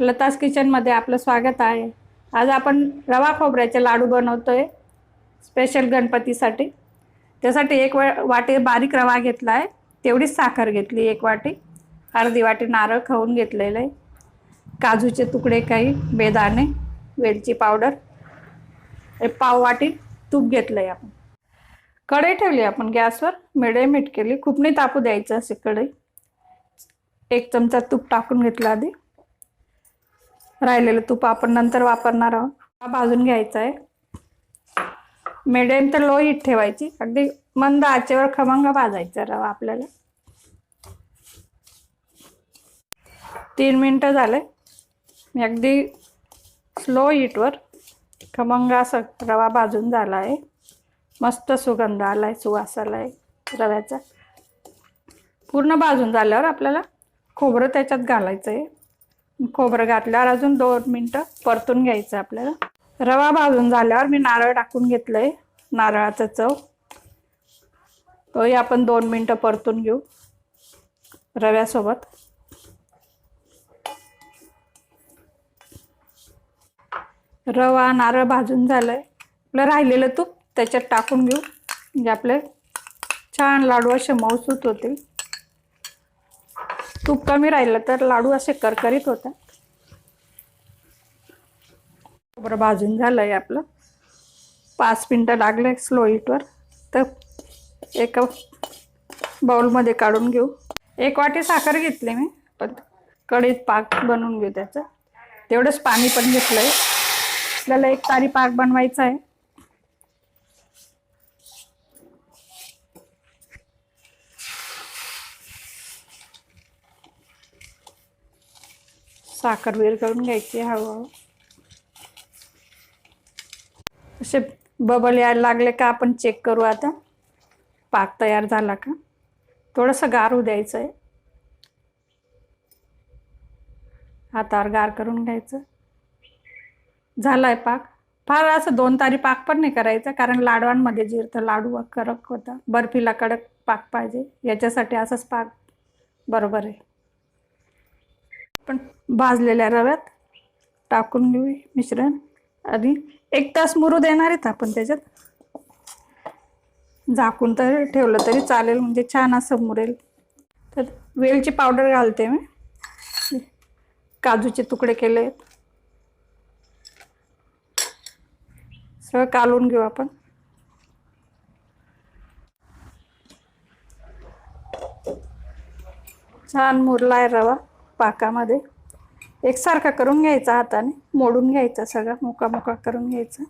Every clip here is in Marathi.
लतास किचनमध्ये आपलं स्वागत आहे. आज आपण रवा खोबऱ्याचे लाडू बनवतो आहे स्पेशल गणपतीसाठी. त्यासाठी एक वे वाटी बारीक रवा घेतला आहे तेवढीच साखर घेतली एक वाटी. अर्धी वाटी नारळ खाऊन घेतलेलं. आहे काजूचे तुकडे काही बेदाणे वेलची पावडर. एक पाव वाटी तूप घेतलं आहे आपण. कढई ठेवली आपण गॅसवर मिडियम मीठ केली. खूप नाही तापू द्यायचं असे कढई. एक चमचा तूप टाकून घेतला आधी. राहिलेलं तूप आपण नंतर वापरणार आहोत. हा भाजून घ्यायचा आहे. मिडियम तर लो हीट ठेवायची. अगदी मंद आचेवर खमंग भाजायचा रवा आपल्याला. तीन मिनटं झाले. मी अगदी स्लो हीटवर खमंग असं रवा भाजून झाला आहे. मस्त सुगंध आला आहे सुवास आला आहे रव्याचा. पूर्ण भाजून झाल्यावर आपल्याला खोबरं त्याच्यात घालायचं आहे खोबरं घातल्यावर अजून दोन मिनटं परतून घ्यायचं आपल्याला. रवा भाजून झाल्यावर मी नारळ टाकून घेतलं आहे नारळाचं चव. तोही आपण दोन मिनटं परतून घेऊ रव्यासोबत. रवा नारळ भाजून झालं आहे आपलं राहिलेलं तूप त्याच्यात टाकून घेऊ म्हणजे आपले छान लाडू असे मऊसूत होतील. तूप कमी राहिलं तर लाडू असे करकरीत होतात बरं भाजून झालं आहे आपलं. पाच मिनटं लागले स्लो हीटवर तर एका बाउलमध्ये काढून घेऊ. एक वाटी साखर घेतली मी पण कढईत पाक बनवून घेऊ त्याचं. तेवढंच पाणी पण घेतलं आहे आपल्याला एक तारी पाक बनवायचा आहे. साखर करून घ्यायची हळूहळू. असे बबल यायला लागले का आपण चेक करू आता. पाक तयार झाला का? थोडंसं गार होऊ द्यायचं आहे हातावर गार करून घ्यायचं. झाला आहे पाक. फार असं दोन तारी पाक पण नाही करायचा कारण लाडवांमध्ये जिरतं लाडू कडक होता. बर्फीला कडक पाक पाहिजे. याच्यासाठी असंच पाक बरोबर आहे. पण भाजलेल्या रव्यात टाकून घेऊ मिश्रण. आणि एक तास मुरू देणार आहेत आपण त्याच्यात. झाकून तर ठेवलं तरी चालेल म्हणजे छान असं मुरेल. तर वेलची पावडर घालते मी. काजूचे तुकडे केले आहेत. सगळं कालवून घेऊ आपण. छान मुरला आहे रवा. पाकामध्ये. एकसारखा करून घ्यायचा हाताने मोडून घ्यायचा सगळा मोका मोका करून घ्यायचा.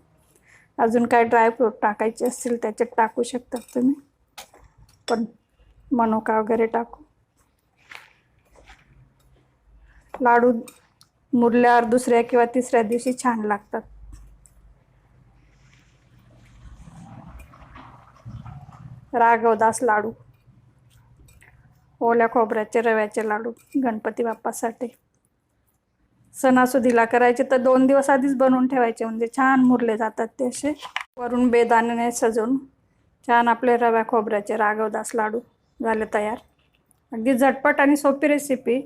अजून काय ड्रायफ्रूट टाकायचे असतील त्याच्यात टाकू शकतात तुम्ही. पण मनुका वगैरे टाकू. लाडू मुरल्यावर दुसऱ्या किंवा तिसऱ्या दिवशी छान लागतात. राघवदास लाडू. ओल्या खोबऱ्याचे रव्याचे लाडू गणपती बाप्पासाठी. सणासुदीला करायचे तर दोन दिवस आधीच बनवून ठेवायचे म्हणजे छान मुरले जातात ते असे. वरून बेदाण्याने सजवून छान आपले रव्या खोबऱ्याचे राघवदास लाडू झाले तयार. अगदी झटपट आणि सोपी रेसिपी